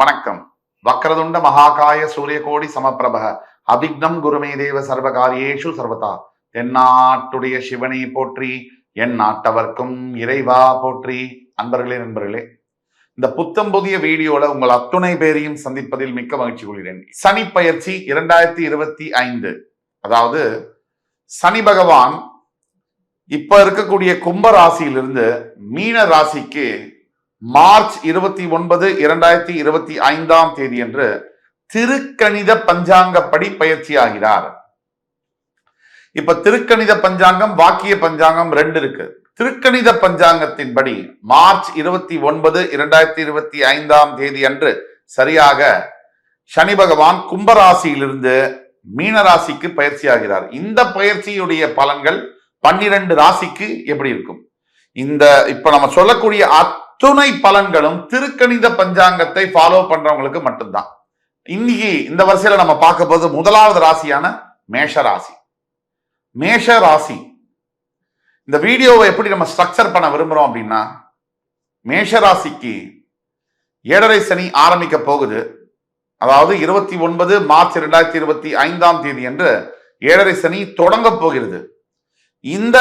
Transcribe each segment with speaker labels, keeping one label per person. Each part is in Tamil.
Speaker 1: வணக்கம். வக்ரதுண்ட மகாகாய சூரியகோடி சமப்பிரப அபிக்னம் குருமே தேவ சர்வகாரியேஷு சர்வதா. தென்னாட்டுடைய சிவனை போற்றி என் நாட்டவர்க்கும் இறைவா போற்றி. அன்பர்களே நண்பர்களே இந்த புத்தம் புதிய வீடியோல உங்கள் அத்துணை பேரையும் சந்திப்பதில் மிக்க மகிழ்ச்சி கொள்கிறேன். சனி பயிற்சி இரண்டாயிரத்தி இருபத்தி ஐந்து. அதாவது சனி பகவான் இப்ப இருக்கக்கூடிய கும்ப ராசியிலிருந்து மீன ராசிக்கு மார்ச் இருபத்தி ஒன்பது இரண்டாயிரத்தி இருபத்தி ஐந்தாம் தேதியன்று திருக்கணித பஞ்சாங்கப்படி பயிற்சி ஆகிறார் இப்ப திருக்கணித பஞ்சாங்கம் வாக்கிய பஞ்சாங்கம் ரெண்டு இருக்கு. திருக்கணித பஞ்சாங்கத்தின்படி மார்ச் இருபத்தி ஒன்பது இரண்டாயிரத்தி இருபத்தி ஐந்தாம் தேதி அன்று சரியாக சனி பகவான் கும்பராசியிலிருந்து மீன ராசிக்கு பயிற்சி ஆகிறார் இந்த பயிற்சியுடைய பலன்கள் பன்னிரண்டு ராசிக்கு எப்படி இருக்கும்? இந்த இப்ப நம்ம சொல்லக்கூடிய அத்துணை பலன்களும் திருக்கணித பஞ்சாங்கத்தை ஃபாலோ பண்றவங்களுக்கு மட்டும்தான். இன்னைக்கு இந்த வரிசையில நம்ம பார்க்க போது முதலாவது ராசியான மேஷ ராசி. மேஷ ராசி. இந்த வீடியோவை எப்படி நம்ம ஸ்ட்ரக்சர் பண்ண விரும்புறோம் அப்படின்னா மேஷ ராசிக்கு ஏழரை சனி ஆரம்பிக்க போகுது. அதாவது இருபத்தி ஒன்பது மார்ச் இரண்டாயிரத்தி இருபத்தி ஐந்தாம் தேதி என்று ஏழரை சனி தொடங்க போகிறது. இந்த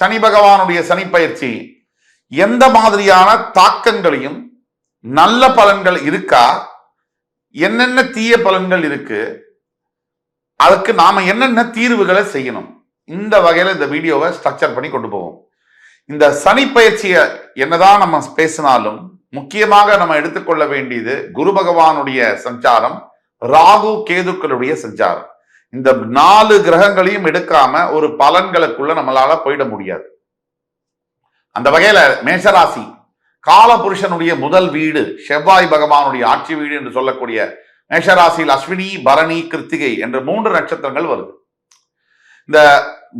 Speaker 1: சனி பகவானுடைய சனி பயிற்சி எந்த மாதிரியான தாக்கங்களையும் நல்ல பலன்கள் இருக்கா? என்னென்ன தீய பலன்கள் இருக்கு? அதுக்கு நாம என்னென்ன தீர்வுகளை செய்யணும்? இந்த வகையில இந்த வீடியோவை ஸ்ட்ரக்சர் பண்ணி கொண்டு போவோம். இந்த சனி பயிற்சியை என்னதான் நம்ம பேசினாலும் முக்கியமாக நம்ம எடுத்துக்கொள்ள வேண்டியது குரு பகவானுடைய சஞ்சாரம் ராகு கேதுக்களுடைய சஞ்சாரம். இந்த நாலு கிரகங்களையும் எடுக்காம ஒரு பலன்களுக்குள்ள நம்மளால போயிட முடியாது. அந்த வகையில மேஷராசி காலபுருஷனுடைய முதல் வீடு செவ்வாய் பகவானுடைய ஆட்சி வீடு என்று சொல்லக்கூடிய மேஷராசியில் அஸ்வினி பரணி கிருத்திகை என்ற மூன்று நட்சத்திரங்கள் வருது. இந்த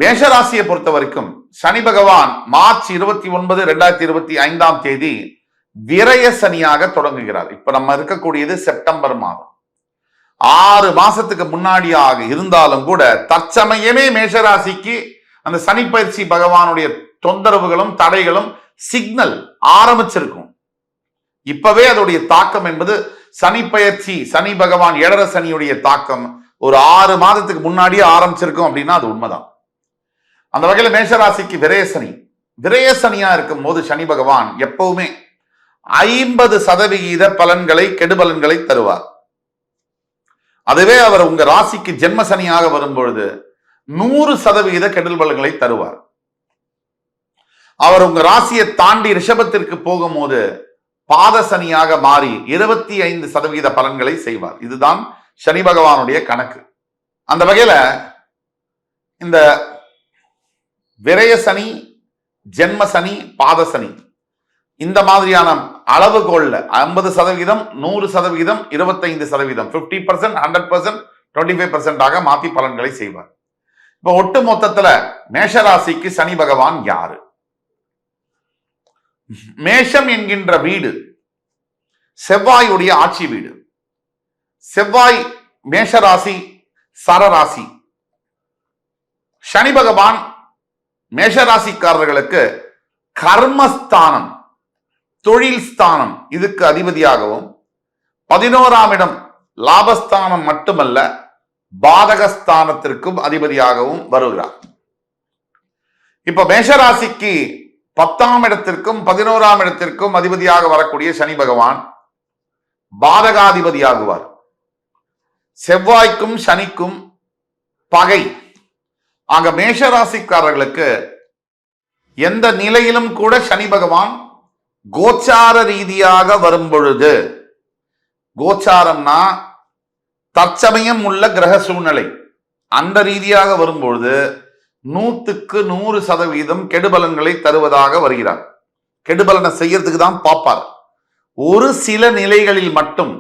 Speaker 1: மேஷராசியை பொறுத்த வரைக்கும் சனி பகவான் மார்ச் இருபத்தி ஒன்பது ரெண்டாயிரத்தி இருபத்தி ஐந்தாம் தேதி விரய சனியாக தொடங்குகிறார். இப்ப நம்ம இருக்கக்கூடியது செப்டம்பர் மாதம். ஆறு மாசத்துக்கு முன்னாடியாக இருந்தாலும் கூட தற்சமயமே மேஷராசிக்கு அந்த சனி பயிற்சி பகவானுடைய தொந்தரவுகளும் தடைகளும் சிக்னல் ஆரம்பிச்சிருக்கும். இப்பவே அதோடைய தாக்கம் என்பது சனி பயிற்சி சனி பகவான் ஏழர சனியுடைய தாக்கம் ஒரு ஆறு மாதத்துக்கு முன்னாடியே ஆரம்பிச்சிருக்கும் அப்படின்னா அது உண்மைதான். அந்த வகையில் மேஷராசிக்கு விரயசனி விரயசனியா இருக்கும் போது சனி பகவான் எப்பவுமே ஐம்பது சதவிகித பலன்களை கெடுபலன்களை தருவார். அதுவே அவர் உங்க ராசிக்கு ஜென்ம சனியாக வரும்பொழுது நூறு சதவிகித கெடுபலன்களை தருவார். அவர் உங்க ராசியை தாண்டி ரிஷபத்திற்கு போகும்போது பாத சனியாக மாறி இருபத்தி ஐந்து சதவிகித பலன்களை செய்வார். இதுதான் சனி பகவானுடைய கணக்கு. அந்த வகையில இந்த விரய சனி ஜென்ம சனி பாத சனி இந்த மாதிரியான அளவுகோல்ல ஐம்பது சதவிகிதம் நூறு சதவிகிதம் இருபத்தைந்து சதவீதம் fifty percent hundred percent twenty five பர்சன்டாக மாத்தி பலன்களை செய்வார். இப்போ ஒட்டு மொத்தத்துல மேஷராசிக்கு சனி பகவான் யாரு? மேஷம் என்கின்ற வீடு செவ்வாயுடைய ஆட்சி வீடு. செவ்வாய் மேஷராசி சரராசி. சனி பகவான் மேஷராசிக்காரர்களுக்கு கர்மஸ்தானம் தொழில் ஸ்தானம் இதுக்கு அதிபதியாகவும் பதினோராம் இடம் லாபஸ்தானம் மட்டுமல்ல பாதகஸ்தானத்திற்கும் அதிபதியாகவும் வருகிறார். இப்ப மேஷராசிக்கு பத்தாம் இடத்திற்கும் பதினோராம் இடத்திற்கும் அதிபதியாக வரக்கூடிய சனி பகவான் பாதகாதிபதியாகுவார். செவ்வாய்க்கும் சனிக்கும் பகை. ஆக மேஷராசிக்காரர்களுக்கு எந்த நிலையிலும் கூட சனி பகவான் கோச்சார ரீதியாக வரும் பொழுது கோச்சாரம்னா தற்சமயம் உள்ள கிரக சூழ்நிலை. அந்த ரீதியாக வரும்பொழுது நூத்துக்கு நூறு சதவீதம் கெடுபலன்களை தருவதாக வருகிறார். கெடுபலனை செய்யறதுக்கு தான் பார்ப்பார். ஒரு சில நிலைகளில் மட்டும்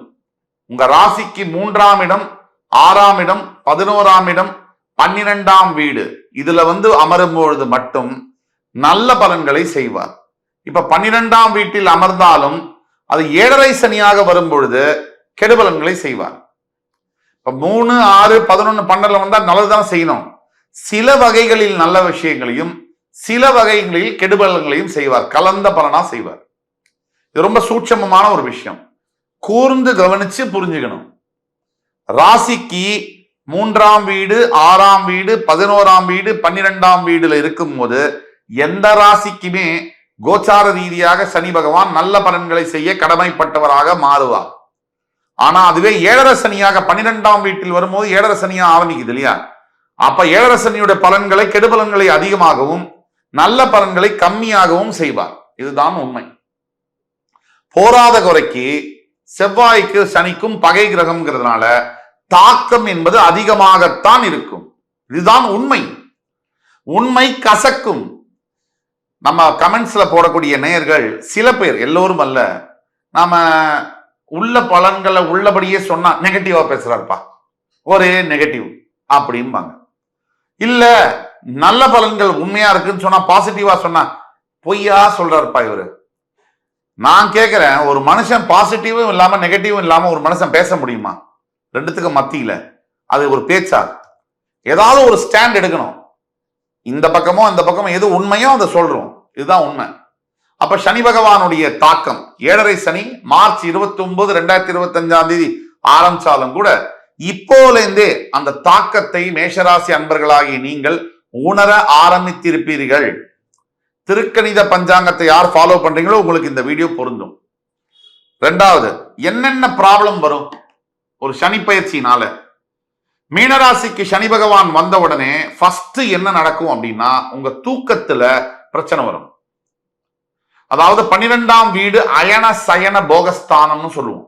Speaker 1: உங்க ராசிக்கு மூன்றாம் இடம் ஆறாம் இடம் பதினோராம் இடம் பன்னிரெண்டாம் வீடு இதுல வந்து அமரும் பொழுது மட்டும் நல்ல பலன்களை செய்வார். இப்ப பன்னிரெண்டாம் வீட்டில் அமர்ந்தாலும் அது ஏழரை சனியாக வரும் பொழுது கெடுபலன்களை செய்வார். இப்ப மூணு ஆறு பதினொன்னு பன்னெண்டுல வந்தா நல்லதுதான் செய்யணும். சில வகைகளில் நல்ல விஷயங்களையும் சில வகைகளில் கெடுபலன்களையும் செய்வார். கலந்த பலனா செய்வார். இது ரொம்ப சூட்சமமான ஒரு விஷயம். கூர்ந்து கவனிச்சு புரிஞ்சுக்கணும். ராசிக்கு மூன்றாம் வீடு ஆறாம் வீடு பதினோராம் வீடு பன்னிரெண்டாம் வீடுல இருக்கும்போது எந்த ராசிக்குமே கோச்சார ரீதியாக சனி பகவான் நல்ல பலன்களை செய்ய கடமைப்பட்டவராக மாறுவார். ஆனா அதுவே ஏழரை சனியாக பன்னிரெண்டாம் வீட்டில் வரும்போது ஏழரை சனியா ஆரம்பிக்குது இல்லையா? அப்ப ஏழரசனியுடைய பலன்களை கெடுபலன்களை அதிகமாகவும் நல்ல பலன்களை கம்மியாகவும் செய்வார். இதுதான் உண்மை. போராத குறைக்கு செவ்வாய்க்கு சனிக்கும் பகை கிரகம்ங்கிறதுனால தாக்கம் என்பது அதிகமாகத்தான் இருக்கும். இதுதான் உண்மை. உண்மை கசக்கும். நம்ம கமெண்ட்ஸ்ல போடக்கூடிய நேயர்கள் சில பேர் எல்லோரும் அல்ல நாம உள்ள பலன்களை உள்ளபடியே சொன்னா நெகட்டிவா பேசுறாருப்பா. ஒரே நெகட்டிவ் அப்படிம்பாங்க. இல்ல நல்ல பலன்கள் உண்மையா இருக்குன்னு சொன்னா பாசிட்டிவா சொன்னா பொய்யா சொல்றாருப்பா இவரு. நான் கேட்கிறேன் ஒரு மனுஷன் பாசிட்டிவும் இல்லாம நெகட்டிவும் இல்லாம ஒரு மனுஷன் பேச முடியுமா? ரெண்டுத்துக்கும் மத்தியில. அது ஒரு பேச்சா? ஏதாவது ஒரு ஸ்டாண்ட் எடுக்கணும். இந்த பக்கமோ அந்த பக்கமோ எது உண்மையோ அதை சொல்றோம். இதுதான் உண்மை. அப்ப சனி பகவானுடைய தாக்கம் ஏழரை சனி மார்ச் இருபத்தி ஒன்பது ரெண்டாயிரத்தி இருபத்தி அஞ்சாம் தேதி ஆரம்பிச்சாலும் கூட இப்போலேருந்தே அந்த தாக்கத்தை மேஷராசி அன்பர்களாகி நீங்கள் உணர ஆரம்பித்திருப்பீர்கள். திருக்கணித பஞ்சாங்கத்தை யார் ஃபாலோ பண்றீங்களோ உங்களுக்கு இந்த வீடியோ பொருந்தும். ரெண்டாவது என்னென்ன ப்ராப்ளம் வரும்? ஒரு சனி பயிற்சினால மீனராசிக்கு சனி பகவான் வந்த உடனே ஃபர்ஸ்ட் என்ன நடக்கும் அப்படின்னா உங்க தூக்கத்துல பிரச்சனை வரும். அதாவது பன்னிரெண்டாம் வீடு அயன சயன போகஸ்தானம்னு சொல்லுவோம்.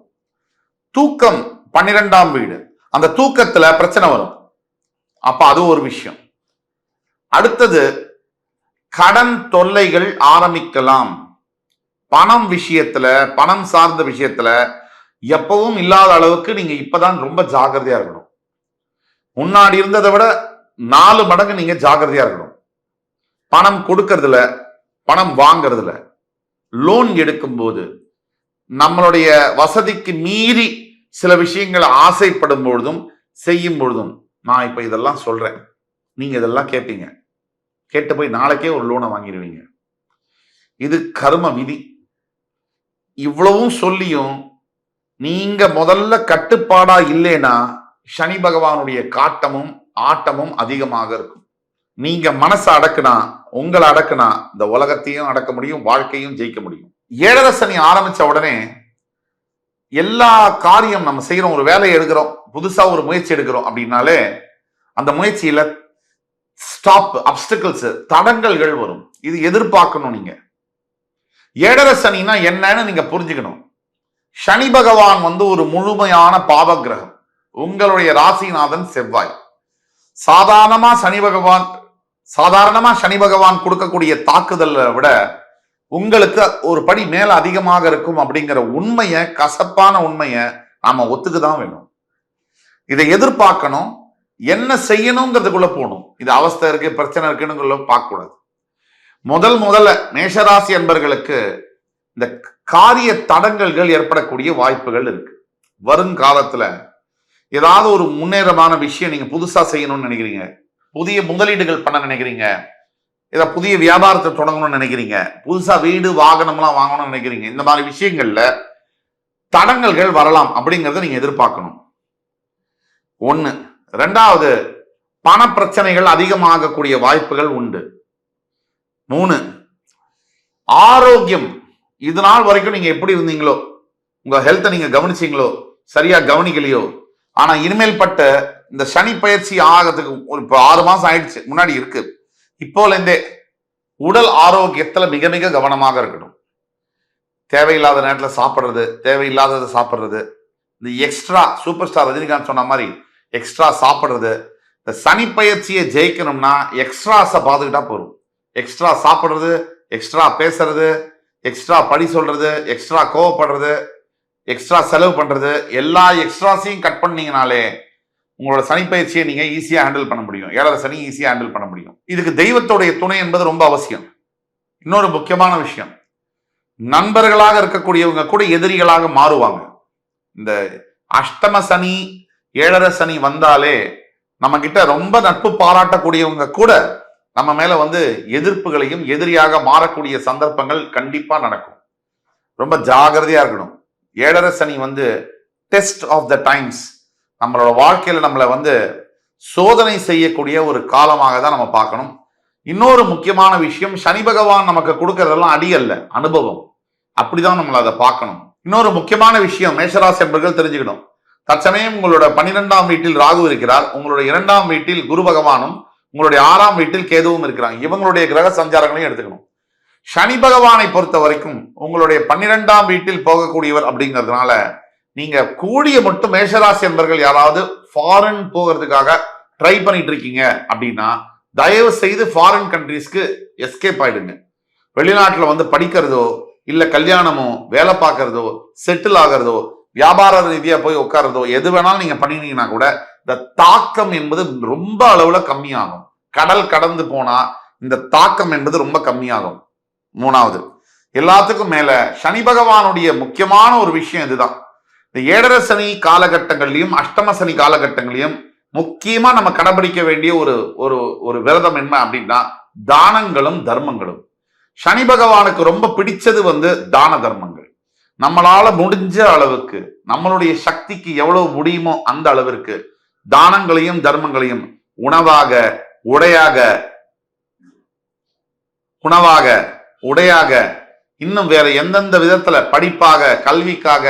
Speaker 1: தூக்கம் பன்னிரெண்டாம் வீடு. அந்த தூக்கத்துல பிரச்சனை வரும். அப்ப அது ஒரு விஷயம். அடுத்தது கடன் தொல்லைகள் ஆரம்பிக்கலாம். பணம் விஷயத்துல பணம் சார்ந்த விஷயத்துல எப்பவும் இல்லாத அளவுக்கு நீங்க இப்பதான் ரொம்ப ஜாக்கிரதையா இருக்கணும். முன்னாடி இருந்ததை விட நாலு மடங்கு நீங்க ஜாக்கிரதையா இருக்கணும். பணம் கொடுக்கறதுல பணம் வாங்குறதுல லோன் எடுக்கும்போது நம்மளுடைய வசதிக்கு மீறி சில விஷயங்களை ஆசைப்படும் பொழுதும் செய்யும் பொழுதும் நான் இப்போ இதெல்லாம் சொல்கிறேன் நீங்கள் இதெல்லாம் கேட்பீங்க கேட்டு போய் நாளைக்கே ஒரு லோனை வாங்கிடுவீங்க இது கர்ம விதி. இவ்வளவும் சொல்லியும் நீங்க முதல்ல கட்டுப்பாடா இல்லைன்னா சனி பகவானுடைய காட்டமும் ஆட்டமும் அதிகமாக இருக்கும். நீங்க மனசை அடக்குனா உங்களை அடக்குனா இந்த உலகத்தையும் அடக்க முடியும் வாழ்க்கையும் ஜெயிக்க முடியும். ஏழரை சனி ஆரம்பிச்ச உடனே எல்லா காரியம் நம்ம செய்கிறோம் ஒரு வேலையை எடுக்கிறோம் புதுசாக ஒரு முயற்சி எடுக்கிறோம் அப்படின்னாலே அந்த முயற்சியில் ஸ்டாப் அப்டிகல்ஸ் தடங்கல்கள் வரும். இது எதிர்பார்க்கணும் நீங்கள் ஏழரை சனினா என்னன்னு நீங்கள் புரிஞ்சுக்கணும். சனி பகவான் வந்து ஒரு முழுமையான பாவ கிரகம் உங்களுடைய ராசிநாதன் செவ்வாய். சாதாரணமாக சனி பகவான் சாதாரணமாக சனி பகவான் கொடுக்கக்கூடிய தாக்குதலை விட உங்களுக்கு ஒரு படி மேல அதிகமாக இருக்கும் அப்படிங்கிற உண்மைய கசப்பான உண்மைய நாம ஒத்துக்குதான் வேணும். இதை எதிர்பார்க்கணும். என்ன செய்யணுங்கிறதுக்குள்ள போகணும். இது அவஸ்தை இருக்கு பிரச்சனை இருக்குன்னு பார்க்கக்கூடாது. முதல் முதல்ல மேஷராசி என்பர்களுக்கு இந்த காரிய தடங்கல்கள் ஏற்படக்கூடிய வாய்ப்புகள் இருக்கு. வருங்காலத்துல ஏதாவது ஒரு முன்னேறமான விஷயம் நீங்க புதுசா செய்யணும்னு நினைக்கிறீங்க. புதிய முதலீடுகள் பண்ண நினைக்கிறீங்க. ஏதோ புதிய வியாபாரத்தை தொடங்கணும்னு நினைக்கிறீங்க. புதுசாக வீடு வாகனம்லாம் வாங்கணும்னு நினைக்கிறீங்க. இந்த மாதிரி விஷயங்களில் தடங்கல்கள் வரலாம் அப்படிங்கிறத நீங்கள் எதிர்பார்க்கணும். ஒன்று ரெண்டாவது பண பிரச்சனைகள் அதிகமாகக்கூடிய வாய்ப்புகள் உண்டு. மூணு ஆரோக்கியம். இது நாள் வரைக்கும் நீங்கள் எப்படி இருந்தீங்களோ உங்கள் ஹெல்த்தை நீங்கள் கவனிச்சீங்களோ சரியாக கவனிக்கலையோ ஆனால் இனிமேல் பட்ட இந்த சனி பயிற்சி ஆகிறதுக்கு ஒரு இப்போ ஆறு மாதம் ஆயிடுச்சு. முன்னாடி இருக்குது இப்போலேருந்தே உடல் ஆரோக்கியத்தில் மிக மிக கவனமாக இருக்கணும். தேவையில்லாத நேரத்தில் சாப்பிட்றது தேவையில்லாததை சாப்பிட்றது இந்த எக்ஸ்ட்ரா சூப்பர் ஸ்டார் ரஜினிகாந்த் சொன்ன மாதிரி எக்ஸ்ட்ரா சாப்பிட்றது இந்த சனி பயிற்சியை ஜெயிக்கணும்னா எக்ஸ்ட்ராஸை பார்த்துக்கிட்டா போதும். எக்ஸ்ட்ரா சாப்பிட்றது எக்ஸ்ட்ரா பேசுறது எக்ஸ்ட்ரா படி சொல்றது எக்ஸ்ட்ரா கோவப்படுறது எக்ஸ்ட்ரா செலவு பண்ணுறது எல்லா எக்ஸ்ட்ராஸையும் கட் பண்ணீங்கனாலே உங்களோட சனி பயிற்சியை நீங்க ஈஸியா ஹேண்டில் பண்ண முடியும். ஏழரை சனி ஈஸியா ஹேண்டில் பண்ண முடியும். இதுக்கு தெய்வத்தோடைய துணை என்பது ரொம்ப அவசியம். இன்னொரு முக்கியமான விஷயம். நண்பர்களாக இருக்கக்கூடியவங்க கூட எதிரிகளாக மாறுவாங்க. இந்த அஷ்டம சனி ஏழரை சனி வந்தாலே நம்ம கிட்ட ரொம்ப நட்பு பாராட்டக்கூடியவங்க கூட நம்ம மேல வந்து எதிர்ப்புகளையும் எதிரியாக மாறக்கூடிய சந்தர்ப்பங்கள் கண்டிப்பா நடக்கும். ரொம்ப ஜாகிரதையா இருக்கணும். ஏழரை சனி வந்து டெஸ்ட் ஆஃப் த டைம்ஸ் நம்மளோட வாழ்க்கையில் நம்மளை வந்து சோதனை செய்யக்கூடிய ஒரு காலமாக தான் நம்ம பார்க்கணும். இன்னொரு முக்கியமான விஷயம் சனி பகவான் நமக்கு கொடுக்கறதெல்லாம் அடி அல்ல அனுபவம். அப்படிதான் நம்மளை அதை பார்க்கணும். இன்னொரு முக்கியமான விஷயம் மேஷராசி என்பர்கள் தெரிஞ்சுக்கணும். தற்சமயம் உங்களோட பன்னிரெண்டாம் வீட்டில் ராகு இருக்கிறார். உங்களுடைய இரண்டாம் வீட்டில் குரு பகவானும் உங்களுடைய ஆறாம் வீட்டில் கேதுவும் இருக்கிறாங்க. இவங்களுடைய கிரக சஞ்சாரங்களையும் எடுத்துக்கணும். சனி பகவானை பொறுத்த வரைக்கும் உங்களுடைய பன்னிரெண்டாம் வீட்டில் போகக்கூடியவர் அப்படிங்கிறதுனால நீங்க கூடிய மட்டும் மேஷராசி அன்பர்கள் யாராவது ஃபாரின் போகிறதுக்காக ட்ரை பண்ணிட்டு இருக்கீங்க அப்படின்னா தயவு செய்து ஃபாரின் கண்ட்ரீஸ்க்கு எஸ்கேப் ஆயிடுங்க. வெளிநாட்டில் வந்து படிக்கிறதோ இல்லை கல்யாணமோ வேலை பார்க்கறதோ செட்டில் ஆகிறதோ வியாபார ரீதியாக போய் உட்காரதோ எது வேணாலும் நீங்கள் பண்ணினீங்கன்னா கூட இந்த தாக்கம் என்பது ரொம்ப அளவில் கம்மியாகும். கடல் கடந்து போனால் இந்த தாக்கம் என்பது ரொம்ப கம்மியாகும். மூணாவது எல்லாத்துக்கும் மேலே சனி பகவானுடைய முக்கியமான ஒரு விஷயம் இதுதான். இந்த ஏழரை சனி காலகட்டங்கள்லையும் அஷ்டம சனி காலகட்டங்களையும் முக்கியமா நம்ம கடைபிடிக்க வேண்டிய ஒரு ஒரு ஒரு விரதம் என்ன அப்படின்னா தானங்களும் தர்மங்களும். சனி பகவானுக்கு ரொம்ப பிடிச்சது வந்து தான தர்மங்கள். நம்மளால முடிஞ்ச அளவுக்கு நம்மளுடைய சக்திக்கு எவ்வளவு முடியுமோ அந்த அளவிற்கு தானங்களையும் தர்மங்களையும் உணவாக உடையாக உணவாக உடையாக இன்னும் வேற எந்தெந்த விதத்துல படிப்பாக கல்விக்காக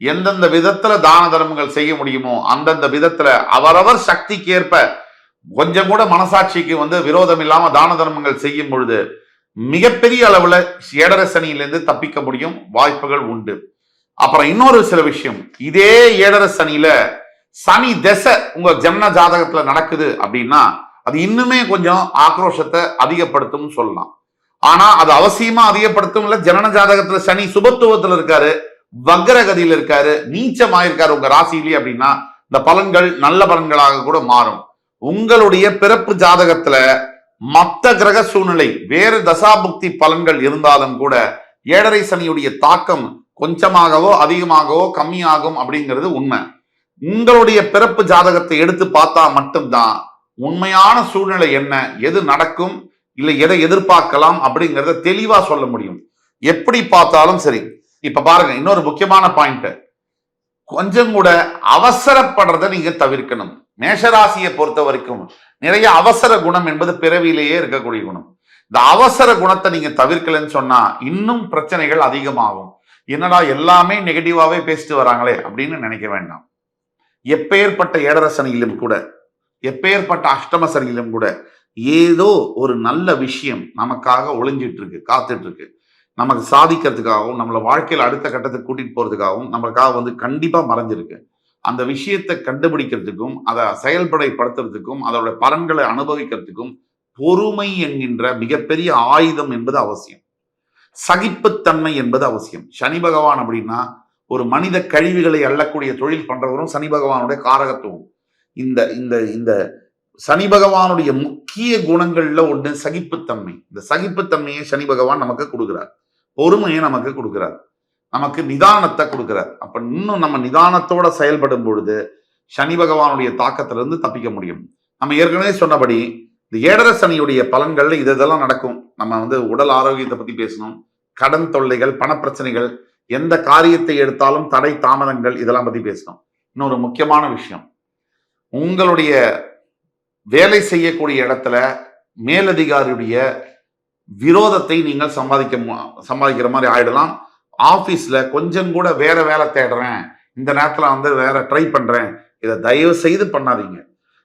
Speaker 1: எந்தெந்த விதத்துல தான தர்மங்கள் செய்ய முடியுமோ அந்தந்த விதத்துல அவரவர் சக்திக்கு ஏற்ப கொஞ்சம் கூட மனசாட்சிக்கு வந்து விரோதம் இல்லாம தான தர்மங்கள் செய்யும் பொழுது மிகப்பெரிய அளவுல ஏடர சனியிலிருந்து தப்பிக்க முடியும் வாய்ப்புகள் உண்டு. அப்புறம் இன்னொரு சில விஷயம் இதே ஏழரை சனியில சனி திசை உங்க ஜெமன ஜாதகத்துல நடக்குது அப்படின்னா அது இன்னுமே கொஞ்சம் ஆக்ரோஷத்தை அதிகப்படுத்தும் சொல்லலாம். ஆனா அது அவசியமா அதிகப்படுத்தும் இல்ல ஜனன ஜாதகத்துல சனி சுபத்துவத்துல இருக்காரு வக்ரகதியில இருக்காரு நீச்சமாயிருக்காரு உங்க ராசியிலேயே அப்படின்னா இந்த பலன்கள் நல்ல பலன்களாக கூட மாறும். உங்களுடைய பிறப்பு ஜாதகத்துல மத்த கிரக சூழ்நிலை வேறு தசாபுக்தி பலன்கள் இருந்தாலும் கூட ஏழரை சனியுடைய தாக்கம் கொஞ்சமாகவோ அதிகமாகவோ கம்மியாகும் அப்படிங்கிறது உண்மை. உங்களுடைய பிறப்பு ஜாதகத்தை எடுத்து பார்த்தா மட்டும்தான் உண்மையான சூழ்நிலை என்ன எது நடக்கும் இல்லை எதை எதிர்பார்க்கலாம் அப்படிங்கிறத தெளிவா சொல்ல முடியும். எப்படி பார்த்தாலும் சரி இப்ப பாருங்க இன்னொரு முக்கியமான பாயிண்ட் கொஞ்சம் கூட அவசரப்படுறதை நீங்க தவிர்க்கணும். மேஷராசியை பொறுத்த வரைக்கும் நிறைய அவசர குணம் என்பது பிறவியிலேயே இருக்கக்கூடிய குணம். இந்த அவசர குணத்தை நீங்க தவிர்க்கலன்னு சொன்னா இன்னும் பிரச்சனைகள் அதிகமாகும். என்னடா எல்லாமே நெகட்டிவாவே பேசிட்டு வராங்களே அப்படின்னு நினைக்க வேண்டாம். எப்பேற்பட்ட ஏடரசனிலும் கூட எப்பேற்பட்ட அஷ்டமசனிலும் கூட ஏதோ ஒரு நல்ல விஷயம் நமக்காக ஒளிஞ்சிட்டு இருக்கு காத்துட்டு இருக்கு. நமக்கு சாதிக்கிறதுக்காகவும் நம்மளை வாழ்க்கையில அடுத்த கட்டத்துக்கு கூட்டிட்டு போறதுக்காகவும் நம்மளுக்காக வந்து கண்டிப்பா மறைஞ்சிருக்கு. அந்த விஷயத்தை கண்டுபிடிக்கிறதுக்கும் அதை செயல்படைப்படுத்துறதுக்கும் அதோட பலன்களை அனுபவிக்கிறதுக்கும் பொறுமை என்கின்ற மிகப்பெரிய ஆயுதம் என்பது அவசியம். சகிப்புத்தன்மை என்பது அவசியம். சனி பகவான் அப்படின்னா ஒரு மனித கழிவுகளை அள்ளக்கூடிய தொழில் பண்றவரும் சனி பகவானுடைய காரகத்துவம். இந்த இந்த இந்த சனி பகவானுடைய முக்கிய குணங்கள்ல ஒன்று சகிப்புத்தன்மை. இந்த சகிப்புத்தன்மையை சனி பகவான் நமக்கு கொடுக்குறார். பொறுமையை நமக்கு கொடுக்குறார். நமக்கு நிதானத்தை கொடுக்குறார். அப்ப இன்னும் நம்ம நிதானத்தோட செயல்படும் பொழுது சனி பகவானுடைய தாக்கத்திலிருந்து தப்பிக்க முடியும். நம்ம ஏற்கனவே சொன்னபடி இந்த ஏடர சனியுடைய பலன்கள்ல இது இதெல்லாம் நடக்கும். நம்ம வந்து உடல் ஆரோக்கியத்தை பத்தி பேசணும். கடன் தொல்லைகள் பணப்பிரச்சனைகள் எந்த காரியத்தை எடுத்தாலும் தடை தாமதங்கள் இதெல்லாம் பத்தி பேசணும். இன்னொரு முக்கியமான விஷயம். உங்களுடைய வேலை செய்யக்கூடிய இடத்துல மேலதிகாரியுடைய விரோதத்தை நீங்கள் சம்பாதிக்க மு- சம்பாதிக்கிற மாதிரி ஆயிடலாம். ஆஃபீஸில் கொஞ்சம் கூட வேற வேலை தேடுறேன். இந்த நேரத்தில் வந்து வேற ட்ரை பண்ணுறேன் இதை தயவு செய்து பண்ணாதீங்க.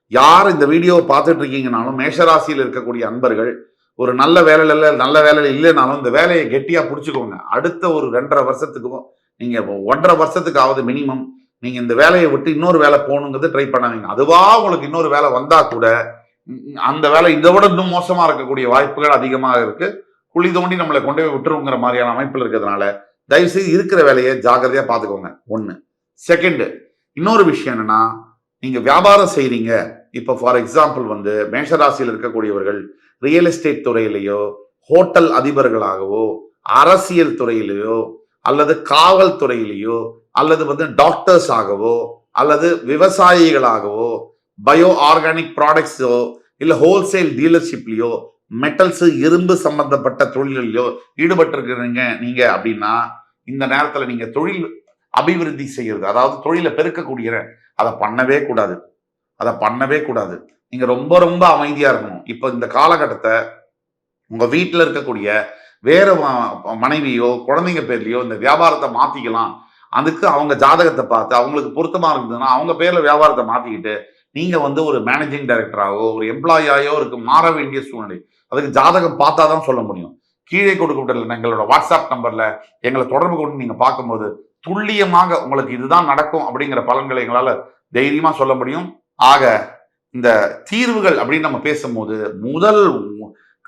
Speaker 1: யார் இந்த வீடியோவை பார்த்துட்டு இருக்கீங்கனாலும் மேஷராசியில் இருக்கக்கூடிய அன்பர்கள் ஒரு நல்ல வேலையில இல்லை நல்ல வேலையில் இல்லைனாலும் இந்த வேலையை கெட்டியாக பிடிச்சிக்கோங்க. அடுத்த ஒரு ரெண்டரை வருஷத்துக்கும் நீங்கள் ஒன்றரை வருஷத்துக்காவது மினிமம் நீங்கள் இந்த வேலையை விட்டு இன்னொரு வேலை போகணுங்கிறது ட்ரை பண்ணாதீங்க. அதுவாக உங்களுக்கு இன்னொரு வேலை வந்தால் கூட அந்த வேலை இதை விட இன்னும் மோசமாக இருக்கக்கூடிய வாய்ப்புகள் அதிகமாக இருக்குது குழி தோண்டி நம்மளை கொண்டு போய் விட்டுருங்கிற மாதிரியான அமைப்பில் இருக்கிறதுனால தயவுசெய்து இருக்கிற வேலையை ஜாக்கிரதையாக பார்த்துக்கோங்க. ஒன்று செகண்டு இன்னொரு விஷயம் என்னன்னா நீங்கள் வியாபாரம் செய்கிறீங்க இப்போ ஃபார் எக்ஸாம்பிள் வந்து மேஷராசியில் இருக்கக்கூடியவர்கள் ரியல் எஸ்டேட் துறையிலேயோ ஹோட்டல் அதிபர்களாகவோ அரசியல் துறையிலேயோ அல்லது காவல்துறையிலேயோ அல்லது வந்து டாக்டர்ஸ் ஆகவோ அல்லது விவசாயிகளாகவோ பயோ ஆர்கானிக் ப்ராடக்ட்ஸோ இல்லை ஹோல்சேல் டீலர்ஷிப்லையோ மெட்டல்ஸு இரும்பு சம்பந்தப்பட்ட தொழில்களிலோ ஈடுபட்டிருக்கிறீங்க நீங்க அப்படின்னா இந்த நேரத்தில் நீங்க தொழில் அபிவிருத்தி செய்யறது அதாவது தொழிலை பெருக்கக்கூடிய அதை பண்ணவே கூடாது. அதை பண்ணவே கூடாது. நீங்க ரொம்ப ரொம்ப அமைதியா இருக்கணும். இப்போ இந்த காலகட்டத்தை உங்க வீட்டில் இருக்கக்கூடிய வேற மனைவியோ குழந்தைங்க பேர்லையோ இந்த வியாபாரத்தை மாத்திக்கலாம். அதுக்கு அவங்க ஜாதகத்தை பார்த்து அவங்களுக்கு பொருத்தமா இருந்ததுன்னா அவங்க பேர்ல வியாபாரத்தை மாத்திக்கிட்டு நீங்கள் வந்து ஒரு மேனேஜிங் டைரக்டராகவோ ஒரு எம்ப்ளாயாயோ இருக்கு மாற வேண்டிய சூழ்நிலை. அதுக்கு ஜாதகம் பார்த்தா தான் சொல்ல முடியும். கீழே கொடுக்கப்பட்ட எங்களோட வாட்ஸ்அப் நம்பரில் எங்களை தொடர்பு கொண்டு நீங்கள் பார்க்கும்போது துல்லியமாக உங்களுக்கு இதுதான் நடக்கும் அப்படிங்கிற பலன்களை எங்களால் தைரியமாக சொல்ல முடியும். ஆக இந்த தீர்வுகள் அப்படின்னு நம்ம பேசும்போது முதல்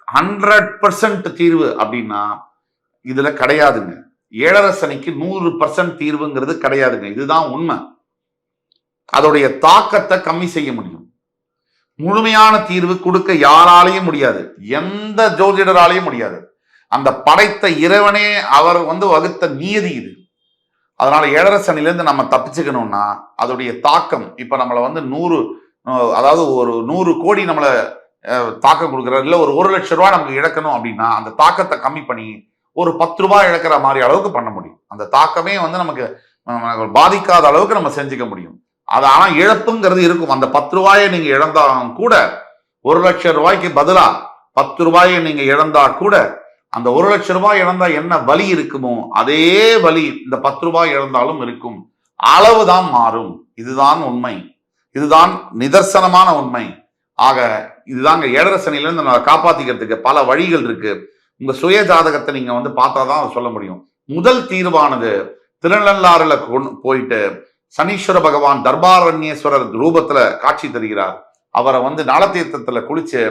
Speaker 1: ஹண்ட்ரட் பர்சன்ட் தீர்வு அப்படின்னா இதில் கிடையாதுங்க. ஏழரை சனிக்கு நூறு பர்சன்ட் தீர்வுங்கிறது கிடையாதுங்க. இதுதான் உண்மை. அதோடைய தாக்கத்தை கம்மி செய்ய முடியும். முழுமையான தீர்வு கொடுக்க யாராலையும் முடியாது. எந்த ஜோதிடராலையும் முடியாது. அந்த படைத்த இறைவனே அவர் வந்து வகுத்த நியதி இது. அதனால ஏழரை சனிலேருந்து நம்ம தப்பிச்சுக்கணும்னா அதோடைய தாக்கம் இப்போ நம்மளை வந்து நூறு அதாவது ஒரு நூறு கோடி நம்மளை தாக்கம் கொடுக்குறாரு. இல்லை ஒரு ஒரு லட்ச ரூபாய் நமக்கு இழக்கணும் அப்படின்னா அந்த தாக்கத்தை கம்மி பண்ணி ஒரு பத்து ரூபாய் இழக்கிற மாதிரி அளவுக்கு பண்ண முடியும். அந்த தாக்கமே வந்து நமக்கு பாதிக்காத அளவுக்கு நம்ம செஞ்சுக்க முடியும். அது ஆனால் இழப்புங்கிறது இருக்கும். அந்த பத்து ரூபாயை நீங்க இழந்தாலும் கூட ஒரு லட்சம் ரூபாய்க்கு பதிலா பத்து ரூபாயை நீங்க இழந்தா கூட அந்த ஒரு லட்சம் ரூபாய் இழந்தா என்ன வலி இருக்குமோ அதே வலி இந்த பத்து ரூபாய் இழந்தாலும் இருக்கும். அளவுதான் மாறும். இதுதான் உண்மை. இதுதான் நிதர்சனமான உண்மை. ஆக இதுதாங்க ஏழரை நான் நம்ம காப்பாத்திக்கிறதுக்கு பல வழிகள் இருக்கு. உங்க சுய ஜாதகத்தை நீங்க வந்து பார்த்தாதான் அதை சொல்ல முடியும். முதல் தீர்வானது திருநள்ளாறுல போயிட்டு சனீஸ்வர பகவான் தர்பாரண்யேஸ்வரர் ரூபத்துல காட்சி தருகிறார். அவரை வந்து நலத்தீர்த்தத்துல குளிச்சு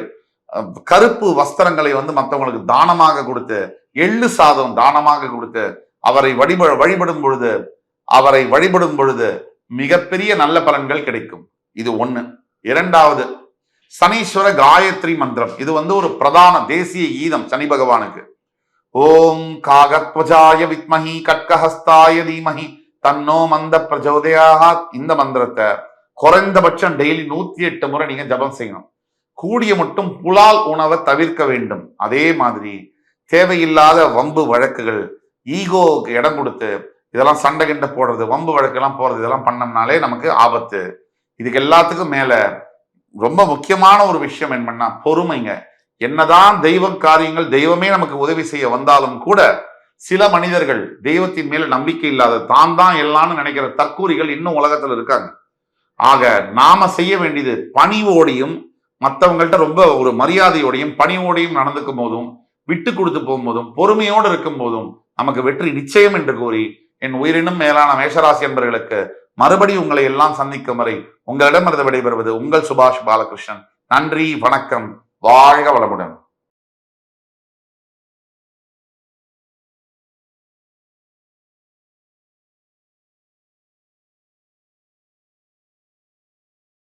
Speaker 1: கருப்பு வஸ்திரங்களை வந்து மற்றவங்களுக்கு தானமாக கொடுத்து எள்ளு சாதம் தானமாக கொடுத்து அவரை வழிப வழிபடும் பொழுது அவரை வழிபடும் பொழுது மிகப்பெரிய நல்ல பலன்கள் கிடைக்கும். இது ஒண்ணு. இரண்டாவது சனீஸ்வர காயத்ரி மந்திரம். இது வந்து ஒரு பிரதான தேசிய கீதம் சனி பகவானுக்கு. ஓம் காகத்வஜாய வித்மஹி கட்கஹஸ்தாய தீமஹி. தன்னோ மந்த பிரஜோதயாக இந்த மந்திரத்தை குறைந்தபட்சம் டெய்லி நூத்தி எட்டு முறை நீங்க ஜபம் செய்யணும். கூடிய மட்டும் புலால் உணவை தவிர்க்க வேண்டும். அதே மாதிரி தேவையில்லாத வம்பு வழக்குகள் ஈகோவுக்கு இடம் கொடுத்து இதெல்லாம் சண்டை கிண்ட போடுறது வம்பு வழக்கெல்லாம் போறது இதெல்லாம் பண்ணோம்னாலே நமக்கு ஆபத்து. இதுக்கு எல்லாத்துக்கும் மேல ரொம்ப முக்கியமான ஒரு விஷயம் என்னன்னா பொறுமைங்க. என்னதான் தெய்வ காரியங்கள் தெய்வமே நமக்கு உதவி செய்ய வந்தாலும் கூட சில மனிதர்கள் தெய்வத்தின் மேல நம்பிக்கை இல்லாத தான் தான் எல்லாம்னு நினைக்கிற தற்கூரிகள் இன்னும் உலகத்துல இருக்காங்க. ஆக நாம செய்ய வேண்டியது பணிவோடையும் மற்றவங்கள்ட்ட ரொம்ப ஒரு மரியாதையோடையும் பணிவோடையும் நடந்துக்கும் போதும் விட்டு கொடுத்து போகும்போதும் பொறுமையோடு இருக்கும் போதும் நமக்கு வெற்றி நிச்சயம் என்று கூறி என் உயிரினும் மேலான மேஷராசி என்பர்களுக்கு மறுபடி உங்களை எல்லாம் சந்திக்கும் வரை உங்களிடமிருந்து விடைபெறுவது உங்கள் சுபாஷ் பாலகிருஷ்ணன். நன்றி வணக்கம் வாழ்க வளமுடன்.